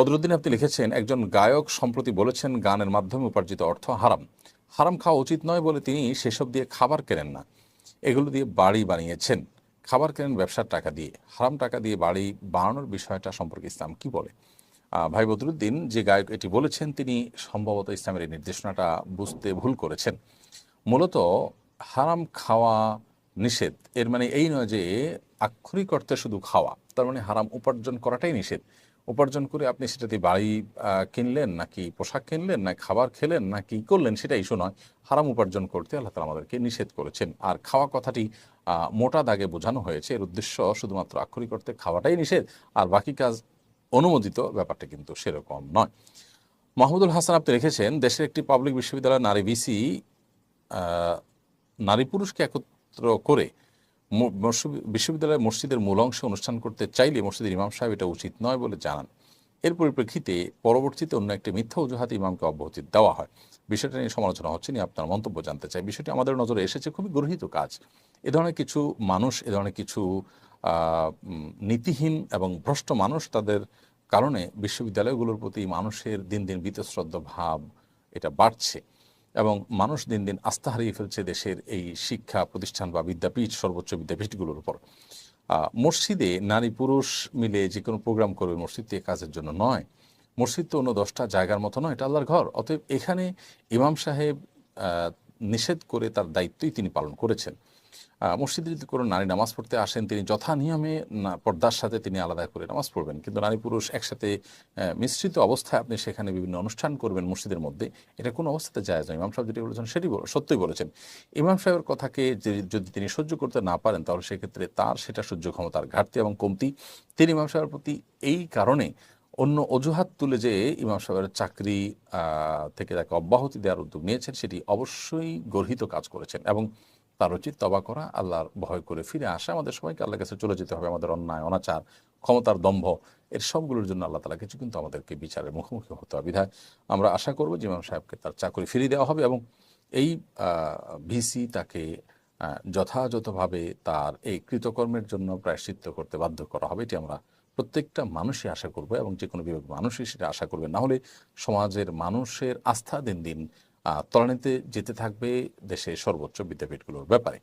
বদরুদ্দিন আপনি লিখেছেন, একজন গায়ক সম্প্রতি বলেছেন গানের মাধ্যমে উপার্জিত অর্থ হারাম। হারাম খাওয়া উচিত নয় বলে তিনি সেসব দিয়ে খাবার কেনেন না। এগুলো দিয়ে বাড়ি বানিয়েছেন। খাবার কেনেন ব্যবসার টাকা দিয়ে। হারাম টাকা দিয়ে বাড়ি বানানোর বিষয়টা সম্পর্কে ইসলাম কি বলে? ভাই বদরুদ্দিন, যে গায়ক এটি বলেছেন, তিনি সম্ভবত ইসলামের এই নির্দেশনাটা বুঝতে ভুল করেছেন। মূলত হারাম খাওয়া নিষেধ, এর মানে এই নয় যে আক্ষরিক অর্থে শুধু খাওয়া, তার মানে হারাম উপার্জন করাটাই নিষেধ। উপার্জন করে আপনি সেটা দিয়ে বাড়ি কিনলেন নাকি পোশাক কিনলেন, না খাবার খেলেন, না কি করলেন সেটা ইস্যু নয়। হারাম উপার্জন করতে আল্লাহ তালা আমাদেরকে নিষেধ করেছেন। আর খাওয়া কথাটি মোটা দাগে বোঝানো হয়েছে। এর উদ্দেশ্য শুধুমাত্র আক্ষরিক করতে খাওয়াটাই নিষেধ। আর বাকি কাজ অনুমোদিত ব্যাপারটা কিন্তু সেরকম নয়। মাহমুদুল হাসান আপনি রেখেছেন দেশের একটি পাবলিক বিশ্ববিদ্যালয় নারী ভিসি নারী পুরুষকে একত্র করে বিশ্ববিদ্যালয়ের মসজিদের মূল অংশে অনুষ্ঠান করতে চাইলে মসজিদের ইমাম সাহেব এটা উচিত নয় বলে জানান। এর পরিপ্রেক্ষিতে পরবর্তীতে অন্য একটি মিথ্যা অজুহাতে ইমামকে অব্যাহতি দেওয়া হয়। বিষয়টা নিয়ে সমালোচনা হচ্ছে নিয়ে আপনার মন্তব্য জানতে চাই। বিষয়টি আমাদের নজরে এসেছে, খুবই গর্হিত কাজ। এ ধরনের কিছু মানুষ, এ ধরনের কিছু নীতিহীন এবং ভ্রষ্ট মানুষ তাদের কারণে বিশ্ববিদ্যালয়গুলোর প্রতি মানুষের দিন দিন বীতশ্রদ্ধ ভাব এটা বাড়ছে। এবং মানুষ দিন দিন আস্থা হারিয়ে ফেলছে দেশের এই শিক্ষা প্রতিষ্ঠান বা বিদ্যাপীঠ, সর্বোচ্চ বিদ্যাপীঠগুলোর উপর। মসজিদে নারী পুরুষ মিলে যে কোনো প্রোগ্রাম করবে মসজিদে কাজের জন্য নয়। মসজিদ তো অন্য দশটা জায়গার মতো নয়, এটা আল্লাহর ঘর। অতএব এখানে ইমাম সাহেব নিষেধ করে তার দায়িত্বই তিনি পালন করেছেন। মসজিদে যদি কোনো নারী নামাজ পড়তে আসেন, তিনি যথা নিয়মে পর্দার সাথে তিনি আলাদা করে নামাজ পড়বেন। কিন্তু নারী পুরুষ একসাথে মিশ্রিত অবস্থায় আপনি সেখানে বিভিন্ন অনুষ্ঠান করবেন মসজিদের মধ্যে, এটা কোনো অবস্থাতে যায় না ইমাম সাহেব যেটি বলেছেন, সেটি সত্যই বলেছেন। ইমাম সাহেবের কথাকে যদি তিনি সহ্য করতে না পারেন, তাহলে সেক্ষেত্রে তার সেটা সহ্য ক্ষমতার ঘাটতি এবং কমতি। তিনি ইমাম সাহেবের প্রতি এই কারণে অন্য অজুহাত তুলে যে ইমাম সাহেবের চাকরি থেকে তাকে অব্যাহতি দেওয়ার উদ্যোগ নিয়েছেন, সেটি অবশ্যই গর্হিত কাজ করেছেন এবং তার উচিত তবা করা, আল্লাহর ভয় করে ফিরে আসা, আমাদের সবাইকে আল্লাহর কাছে চলে যেতে হবে, আমাদের অন্যায়, অনাচার, ক্ষমতার দম্ভ, এর সবগুলোর জন্য আল্লাহ তালা কিছু কিন্তু আমাদেরকে বিচারের মুখোমুখি হতে হবে। বিধায় আমরা আশা করব যে ইমাম সাহেবকে তার চাকরি ফিরিয়ে দেওয়া হবে এবং এই ভিসি তাকে যথাযথভাবে তার এই কৃতকর্মের জন্য প্রায়শ্চিত্ত করতে বাধ্য করা হবে, এটি আমরা প্রত্যেকটা মানুষই আশা করব এবং যে কোনো বিভাগ মানুষই সেটা আশা করবে। না হলে সমাজের মানুষের আস্থা দিন দিন তলানিতে যেতে থাকবে দেশের সর্বোচ্চ বিদ্যাপীঠগুলোর ব্যাপারে।